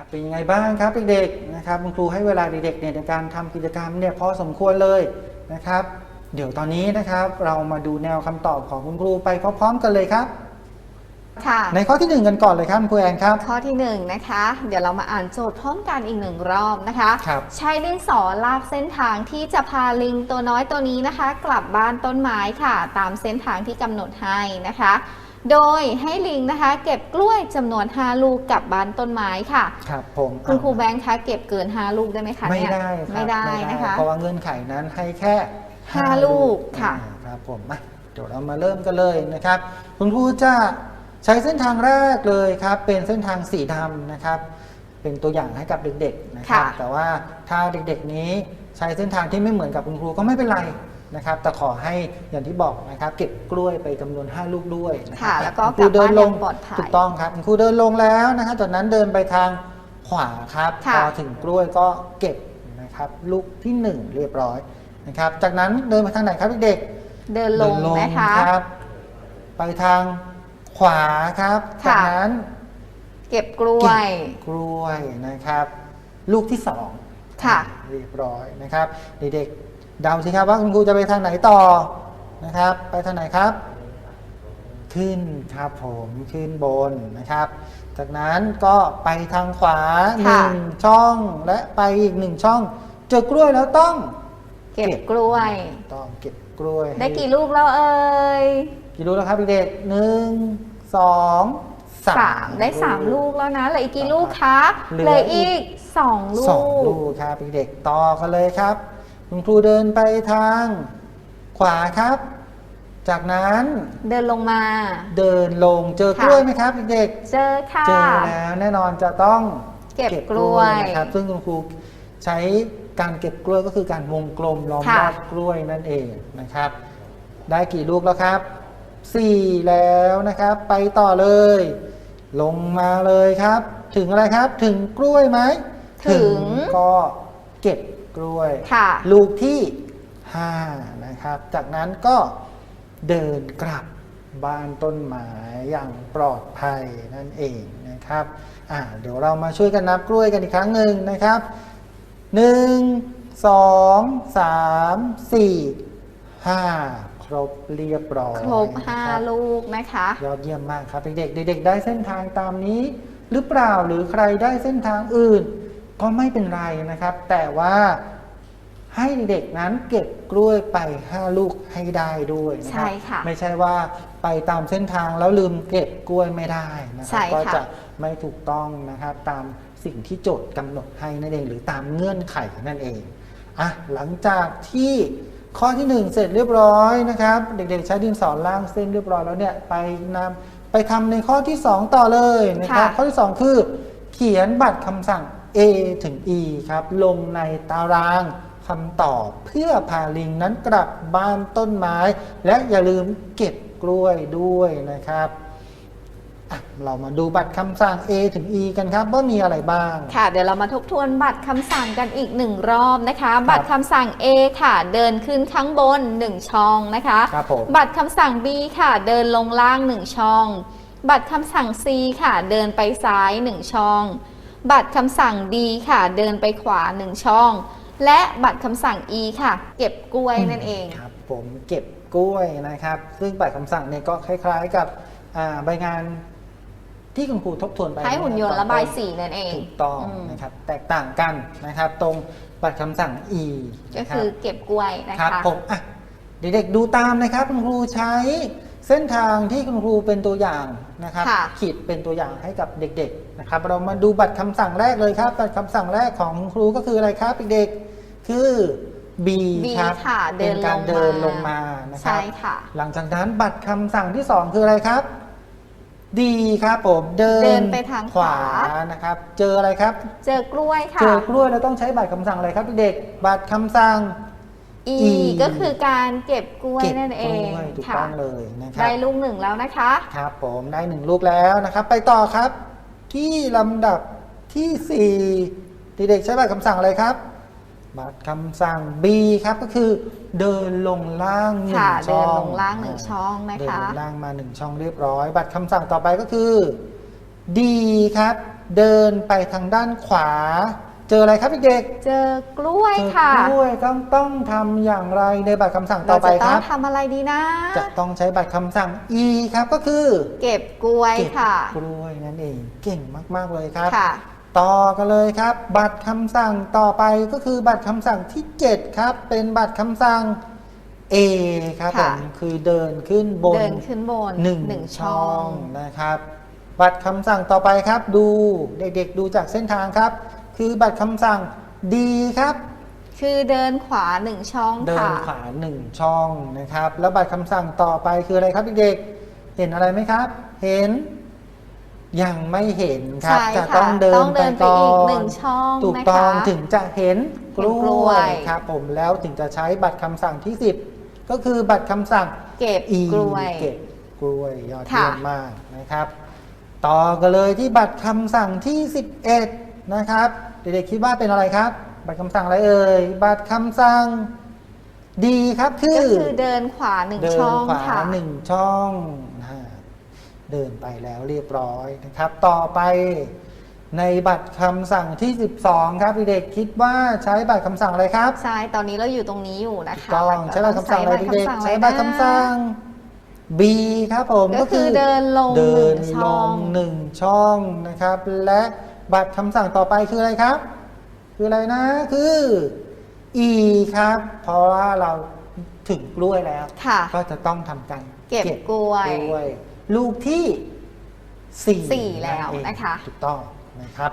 ครับเป็นยังไงบ้างครับเด็กๆนะครับคุณครูให้เวลาเด็กๆเนี่ยในการทำกิจกรรมเนี่ยพอสมควรเลยนะครับ เดี๋ยวตอนนี้นะครับเรามาดูแนวคำตอบของคุณครูไปพร้อม ๆ กันเลยครับค่ะในข้อที่หนึ่งกันก่อนเลยครับคุณครูแอนครับ ข้อที่หนึ่งนะคะ เดี๋ยวเรามาอ่านโจทย์พร้อมกันอีกหนึ่งรอบนะคะครับใช้ดินสอลากเส้นทางที่จะพาลิงตัวน้อยตัวนี้นะคะ กลับบ้านต้นไม้ค่ะ ตามเส้นทางที่กำหนดให้นะคะ โดยให้ลิงนะคะ เก็บกล้วยจำนวน 5 ลูกกลับบ้านต้นไม้ค่ะ ครับผมคุณครูแบงค์คะเก็บเกิน 5 ลูกได้ไหมคะไม่เนี่ยได้ครับไม่ได้นะคะ เพราะว่าเงื่อนไขนั้นให้แค่ห้าลูกค่ะอ่าครับผมมาเดี๋ยวเรามาเริ่มกันเลยนะครับ คุณครูจะใช้เส้นทางแรกเลยครับ เป็นเส้นทางสีดำนะครับ เป็นตัวอย่างให้กับเด็กๆนะครับค่ะแต่ว่าถ้าเด็กๆนี้ใช้เส้นทางที่ไม่เหมือนกับคุณครูก็ไม่เป็นไร นะครับแต่ขอให้อย่างที่บอกนะครับเก็บกล้วยไปจำนวน 5 ลูกด้วยนะครัค่ะบแล้วก็คุณครูเดินลงกลับบ้านอย่างปลอดภัยถูกต้องครับคุณครูเดินลงแล้วนะครับจากนั้นเดินไปทางขวาครับค่ะพอถึงกล้วยก็เก็บนะครับลูกที่หนึ่งเรียบร้อยนะครับจากนั้นเดินไปทางไหนครับเด็กๆเดินลงนะคะครับไปทางขวาครับค่ะจากนั้นเก็บกล้วยกล้วยนะครับ ลูกที่สองค่ะเรียบร้อยนะครับ เด็กๆ เดาสิครับว่าคุณครูจะไปทางไหนต่อนะครับ ไปทางไหนครับ ขึ้นครับผมขึ้นบนนะครับ จากนั้นก็ไปทางขวาหค่ะนึ่งช่องและไปอีกหนึ่งช่อง เจอกล้วยแล้วต้อง เก็บกล้วย ต้องเก็บกล้วย ได้ให้กี่ลูกแล้วเอ่ยกี่ลูกแล้วครับเด็กๆหนึ่งสองสาสามมได้สามลูกแล้วนะเหลืออีกกี่ลูกคะเหลือเหลืออีกสองลูสองลูกกครับเด็กๆต่อกันเลยครับ คุณครูเดินไปทางขวาครับ จากนั้นเดินลงมา เดินลงเจอกค่ะล้วยไหมครับเด็กเจอค่ะๆเจอแล้วแน่นอนจะต้องเก็บกล้วยนะครับ ซึ่งคุณครูใช้การเก็บกล้วยก็คือการวงกลมล้อมค่ะรอบกล้วยนั่นเองนะครับ ได้กี่ลูกแล้วครับสี่แล้วนะครับ ไปต่อเลย ลงมาเลยครับ ถึงอะไรครับ ถึงกล้วยไหมถึงก็เก็บ กล้วย ค่ะ ลูกที่ 5 นะครับ จากนั้นก็เดินกลับบ้านต้นไม้อย่างปลอดภัยนั่นเองนะครับอ่าเดี๋ยวเรามาช่วยกันนับกล้วยกันอีกครั้งหนึ่งนะครับ 1 2 3 4 5 ครบเรียบร้อยครบนะห้าครับลูกนะคะ ยอดเยี่ยมมากครับเด็กๆเด็กๆได้เส้นทางตามนี้ หรือเปล่าหรือใครได้เส้นทางอื่น ก็ไม่เป็นไรนะครับ แต่ว่าให้เด็กๆนั้นเก็บกล้วยไป5ลูกให้ได้ด้วยนะครัใช่ค่ะ ไม่ใช่ว่าไปตามเส้นทางแล้วลืมเก็บกล้วยไม่ได้นะคใช่รับค่ะ ก็จะไม่ถูกต้องนะครับ ตามสิ่งที่โจทย์กำหนดให้นั่นเอง หรือตามเงื่อนไขนั่นเองอะหลังจากที่ข้อที่หนึ่งเสร็จเรียบร้อยนะครับ เด็กๆ ใช้ดินสอล่างเส้นเรียบร้อยแล้วเนี่ยไปนำไปทำในข้อที่2ต่อเลยนะครับ ค่ะ ข้อที่2คือ เขียนบัตรคำสั่ง A ถึง E ครับ ลงในตารางคำตอบเพื่อพาลิงนั้นกลับบ้านต้นไม้ และอย่าลืมเก็บกล้วยด้วยนะครับอะเรามาดูบัตรคำสั่ง A ถึง E กันครับว่ามีอะไรบ้าง ค่ะ เดี๋ยวเรามาทบทวนบัตรคำสั่งกันอีกหนึ่งรอบนะคะ บัตรคำสั่ง A ค่ะ เดินขึ้นข้างบน 1 ช่องนะคะครับผมบัตรคำสั่ง B ค่ะ เดินลงล่าง 1 ช่อง บัตรคำสั่ง C ค่ะ เดินไปซ้าย 1 ช่อง บัตรคำสั่ง D ค่ะ เดินไปขวา 1 ช่อง และบัตรคำสั่ง E ค่ะ เก็บกล้วยนั่นเอง ครับผมเก็บกล้วยนะครับ ซึ่งบัตรคำสั่งเนี่ยก็คล้ายๆกับอ่าใบงานที่คุณครูทบทวนไปให้หุ่นยนต์ระบายสีนั่นเองถูกต้องมนะครับแตกต่างกันนะครับ ตรงบัตรคำสั่ง E ก็นะรับคือเก็บกล้วยนะครัคะบผมอะเด็กๆดูตามนะครับคุณครูใช้เส้นทางที่คุณครูเป็นตัวอย่างนะครับค่ะขีดเป็นตัวอย่างให้กับเด็กๆ นะครับเรามาดูบัตรคำสั่งแรกเลยครับบัตรคำสั่งแรกของคุณครูก็คืออะไรครับเด็กๆคือ B B ครับค่ะเป็นการเดิเดินนลลงงมามานะครัใช่บค่ะ หลังจากนั้นบัตรคำสั่งที่สองคืออะไรครับ D ครับผมเดิเดินไปทางขวาขวานะครับ เจออะไรครับ เจอกล้วยค่ะ เจอกล้วยแล้วต้องใช้บัตรคำสั่งอะไรครับเด็กๆบัตรคำสั่ง E E ก็คือการเก็บกล้วยเก็บนั่นเองกล้วยถูกค่ะต้องเลยนะครัได้บลูกหนึ่งแล้วนะคะ ครับผมได้หนึ่งลูกแล้วนะครับ ไปต่อครับ ที่ลำดับที่สี่เด็กๆใช้บัตรคำสั่งอะไรครับ บัตรคำสั่ง B ครับก็คือเดินลงล่างหนึ่งค่ะช่องเดินลงล่างหนึ่งช่องนะคะเดินลงล่างมาหนึ่งช่องเรียบร้อย บัตรคำสั่งต่อไปก็คือ D ครับ เดินไปทางด้านขวา เจออะไรครับเด็กเจอกล้วยๆเจอค่ะกล้วยต้องต้องทำอย่างไรในบัตรคำสั่งต่เราอไปจะคต้อรังบ ทำอะไรดีนะ จะต้องใช้บัตรคำสั่ง E ครับก็คือเก็บกล้วยเก็บค่ะกล้วยนั่นเองเก่งมาก ๆ เลยครับ ค่ะ ต่อกันเลยครับ บัตรคำสั่งต่อไปก็คือบัตรคำสั่งที่ 7 ครับ เป็นบัตรคำสั่ง A ครับผค่ะ มคือเดินขึ้นบนเดินขึ้นบนหนึ่งหนึ่งช่ช่อองงนะครับ บัตรคำสั่งต่อไปครับ ดูเด็กๆดูจากเส้นทางครับ คือบัตรคำสั่ง D ครับ คือเดินขวาหนึ่งช่องเดินค่ะ ขวาหนึ่งช่องนะครับ แล้วบัตรคำสั่งต่อไปคืออะไรครับเด็กๆเห็นอะไรไหมครับ เห็น ยังไม่เห็นครับ ใช่จะค่ะต้องเดิต้นองไปเดินไปก่ออีกนหนึ่งช่องถูกนะคะต้องถึงจะเห็นกล้กล้ววยย ครับผมแล้วถึงจะใช้บัตรคำสั่งที่ 10 ก็คือบัตรคำสั่ง เก็บอีกล้วย เก็บกล้วยยอดค่ะเยี่ยมมากนะครับ ต่อกันเลยที่บัตรคำสั่งที่ 11 นะครับ เด็กๆคิดว่าเป็นอะไรครับ บัตรคำสั่งอะไรเอ่ย บัตรคำสั่งดีครับคืก็อคือเดินขวาหนึ่งเดินช่องขวาค่ะ หนึ่งช่องนะเดินไปแล้วเรียบร้อยนะครับ ต่อไปในบัตรคำสั่งที่ 12 ครับเด็กๆคิดว่าใช้บัตรคำสั่งอะไรครับใช่ตอนนี้เราอยู่ตรงนี้อยู่นะคะต้องใช้บัตรคำสั่งอะไรเด็กๆใช้บัตรคำสั่ง B ครับผมก็คือเดินลงเดิหนึ่นงลช่องงหนึ่งช่องนะครับ และ บัตรคำสั่งต่อไปคืออะไรครับ คืออะไรนะ คือ E ครับ เพราะว่าเราถึงกล้วยแล้ว ค่ะ ก็จะต้องทำการเก็บกล้วยกล้วยลูกที่สี่สี่แล้วเองนะคะ ถูกต้องนะครับ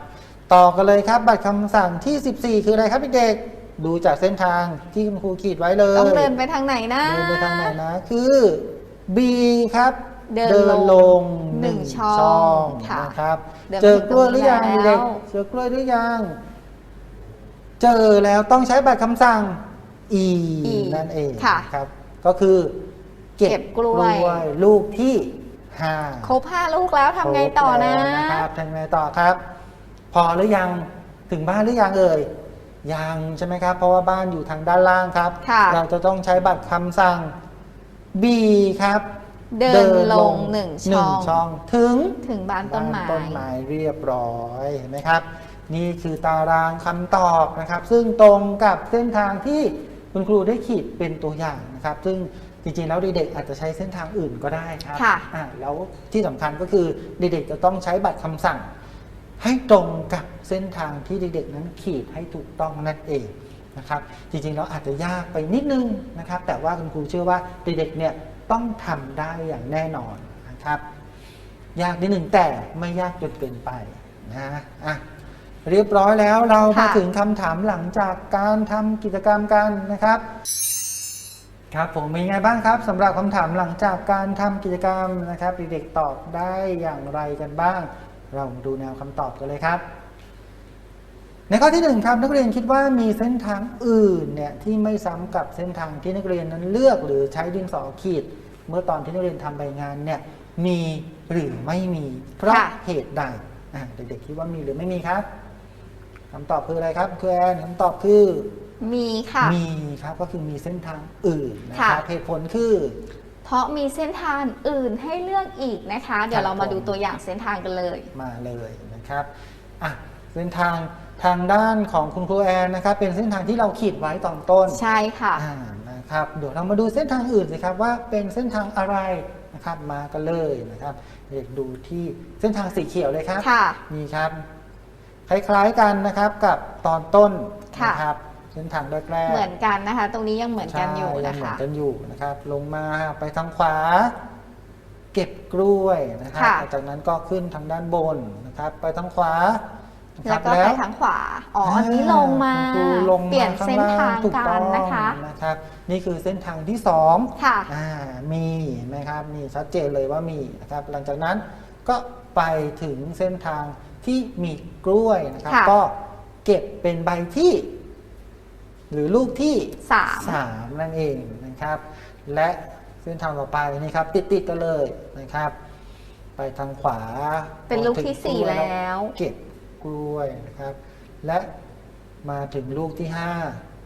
ต่อกันเลยครับ บัตรคำสั่งที่ 14 คืออะไรครับเด็กๆดูจากเส้นทางที่คุณครูขีดไว้เลย ต้องเดินไปทางไหนนะ เดินไปทางไหนนะ คือ B ครับ เดินลงหนึ่งช่องค่ะนะครับเดินไปเจอกล้วยหรือยังถึงตรงนี้เด็กแล้วๆเจอกล้วยหรือยังเจอแล้วต้องใช้บัตรคำสั่ง E E นั่นเองค่ะครับ ก็คือเก็บเก็บกล้วยลูกที่ห้าครบห้าลูกแล้วทำไงต่อนะครบแล้วนะครับทำไงต่อครับ พอหรือยังถึงบ้านหรือยังเอ่ยยังใช่ไหมครับ เพราะว่าบ้านอยู่ทางด้านล่างครับค่ะเราจะต้องใช้บัตรคำสั่ง B ครับ เดินลงหนึ่งหนึ่ช่องช่องถึงถึงบ้านต้นไม้บ้าต้นไม้เรียบร้อยเห็นไหมครับ นี่คือตารางคำตอบนะครับ ซึ่งตรงกับเส้นทางที่คุณครูได้ขีดเป็นตัวอย่างนะครับ ซึ่งจริงๆแล้วเด็กๆอาจจะใช้เส้นทางอื่นก็ได้ครับค่ะอ่าแล้วที่สำคัญก็คือเด็กๆจะต้องใช้บัตรคำสั่ง ให้ตรงกับเส้นทางที่เด็กๆนั้นขีดให้ถูกต้องนั่นเองนะครับ จริงๆแล้วอาจจะยากไปนิดนึงนะครับ แต่ว่าคุณครูเชื่อว่าเด็กๆเนี่ย ต้องทำได้อย่างแน่นอนนะครับ ยากนิดหนึ่งแต่ไม่ยากจนเกินไปนะอะเรียบร้อยแล้วเรามาค่ะถึงคำถามหลังจากการทำกิจกรรมกันนะครับ ครับผมเป็นไงบ้างครับสำหรับคำถามหลังจากการทำกิจกรรมนะครับเด็กๆตอบได้อย่างไรกันบ้าง เรามาดูแนวคำตอบกันเลยครับ ในข้อที่หนึ่งครับนักเรียนคิดว่ามีเส้นทางอื่นเนี่ยที่ไม่ซ้ำกับเส้นทางที่นักเรียนนั้นเลือกหรือใช้ดินสอขีด เมื่อตอนที่นักเรียนทำใบงานเนี่ยมีหรือไม่มีเพราะค่ะเหตุใดอะเด็กๆคิดว่ามีหรือไม่มีครับคำตอบคืออะไรครับคือแอนคำตอบคือ มีค่ะ มีครับก็คือมีเส้นทางอื่นนะครับค่ะเหตุผลคือ เพราะมีเส้นทางอื่นให้เลือกอีกนะคะ เดี๋ยวเรามาผมดูตัวอย่างเส้นทางกันเลยมาเลยนะครับอะเส้นทาง ทางด้านของคุณครูแอนนะครับเป็นเส้นทางที่เราขีดไว้ตอนต้นใช่ค่ะอ่านะครับเดี๋ยวเรามาดูเส้นทางอื่นสิครับว่าเป็นเส้นทางอะไรนะครับมากันเลยนะครับเด็กดูที่เส้นทางสีเขียวเลยครับค่ะ นี่ครับคล้ายๆกันนะครับกับตอนต้นค่ะนะครับเส้นทางแรกๆเหมือนกันนะคะ ตรงนี้ยังเหมือนกันอยู่ใช่ยันะงเหมือคะนกันอยู่นะครับ ลงมาไปทางขวา เก็บกล้วยนะครับค่ะจากนั้นก็ขึ้นทางด้านบนนะครับ ไปทางขวา นะคแล้รัวบก็ไปทางขวา อ๋ออันนี้ลงมาคุณครูลงมาเปลี่ยนเส้นทางถูกัต้นองนะคะ นะครับ นี่คือเส้นทางที่สอง ค่ะ อ่ามีไหมครับนี่ชัดเจนเลยว่ามีนะครับ หลังจากนั้นก็ไปถึงเส้นทางที่มีกล้วยนะครับ ค่ะ ก็เก็บเป็นใบที่ หรือลูกที่สาม สามนั่นเองนะครับ และเส้นทางต่อไปนี่ครับ ติดติดๆกันเลยนะครับ ไปทางขวาเป็นลูกที่พอถึงสี่กยแล้ว เก็บ กล้วยนะครับ และมาถึงลูกที่ห้า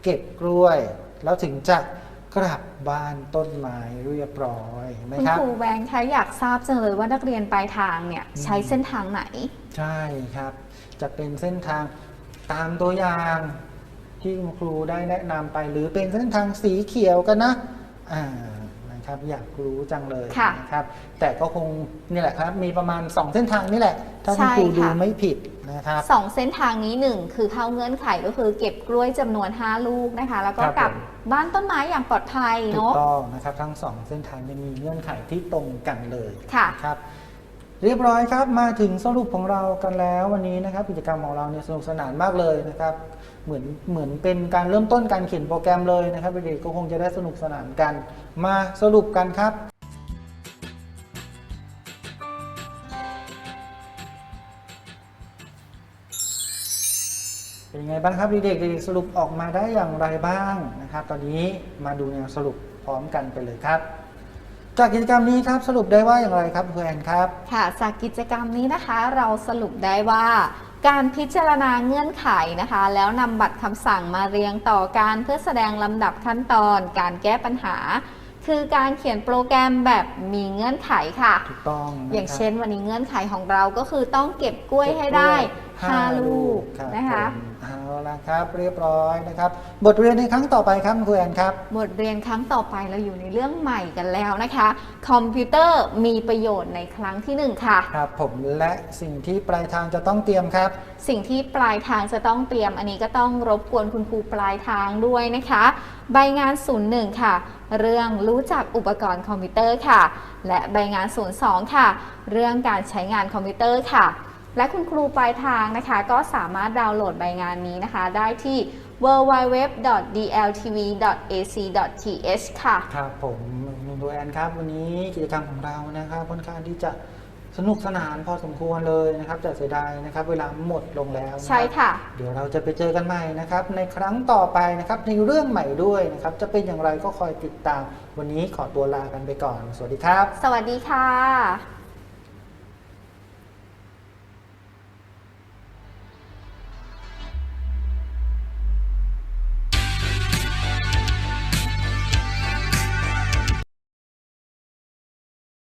เก็บกล้วย แล้วถึงจะกลับบ้านต้นไม้เรียบร้อยเห็นไหมคุณครับ ครูแบงค์คะอยากทราบจังเลยว่านักเรียนปลายทางเนี่ยใช้เส้นทางไหน ใช่ครับ จะเป็นเส้นทางตามตัวอย่างที่คุณครูได้แนะนำไป หรือเป็นเส้นทางสีเขียวกันนะอ่านะ ครับอยากรู้จังเลยค่ะนะครับแต่ก็คงนี่แหละครับ มีประมาณ 2 เส้นทางนี่แหละ ถ้าคุณครูใช่ค่ะดูไม่ผิดนะครับสองเส้นทางนี้หนึ่งคือเข้าเงื่อนไขก็คือเก็บกล้วยจำนวน 5 ลูกนะคะ แล้วก็ครับกลับผมบ้านต้นไม้อย่างปลอดภัยถูกเนาะต้องนะครับ ทั้งสองเส้นทางจะมีเงื่อนไขที่ตรงกันเลยค่ะครับ เรียบร้อยครับมาถึงสรุปของเรากันแล้ววันนี้นะครับ กิจกรรมของเราเนี่ยสนุกสนานมากเลยนะครับเหมือนเหมือนเป็นการเริ่มต้นการเขียนโปรแกรมเลยนะครับเด็กๆก็คงจะได้สนุกสนานกัน มาสรุปกันครับเป็นยังไงบ้างครับเด็กๆเด็กๆสรุปออกมาได้อย่างไรบ้างนะครับ ตอนนี้มาดูแนวสรุปพร้อมกันไปเลยครับ จากกิจกรรมนี้ครับสรุปได้ว่าอย่างไรครับคุณแอนครับ ค่ะจากกิจกรรมนี้นะคะเราสรุปได้ว่า การพิจารณาเงื่อนไขนะคะ แล้วนำบัตรคำสั่งมาเรียงต่อการเพื่อแสดงลำดับขั้นตอน การแก้ปัญหา คือการเขียนโปรแกรมแบบมีเงื่อนไขค่ะ ถูกต้องะครับอย่างเช่นวันนี้เงื่อนไขของเราก็คือต้องเก็บกล้วยให้ได้ 5ลูกรับนะคะผมเอาละครับเรียบร้อยนะครับ บทเรียนในครั้งต่อไปครับคุณแอนครับ บทเรียนครั้งต่อไปเราอยู่ในเรื่องใหม่กันแล้วนะคะ คอมพิวเตอร์มีประโยชน์ในครั้งที่1ค่ะ ครับผมและสิ่งที่ปลายทางจะต้องเตรียมครับ สิ่งที่ปลายทางจะต้องเตรียมอันนี้ก็ต้องรบกวนคุณครูปลายทางด้วยนะคะ ใบงาน 01 ค่ะ เรื่องรู้จักอุปกรณ์คอมพิวเตอร์ค่ะ และใบงาน 02 ค่ะ เรื่องการใช้งานคอมพิวเตอร์ค่ะ และคุณครูปลายทางนะคะก็สามารถดาวน์โหลดใบงานนี้นะคะ ได้ที่ www.dltv.ac.th ค่ะ ครับผมคุณแอนครับ วันนี้กิจกรรมของเรานะครับค่อนข้างที่จะสนุกสนานพอสมควรเลยนะครับแต่เสียดายนะครับ เวลาหมดลงแล้วนะครับใช่ค่ะ เดี๋ยวเราจะไปเจอกันใหม่นะครับ ในครั้งต่อไปนะครับในเรื่องใหม่ด้วยนะครับ จะเป็นอย่างไรก็คอยติดตาม วันนี้ขอตัวลากันไปก่อน สวัสดีครับ สวัสดีค่ะ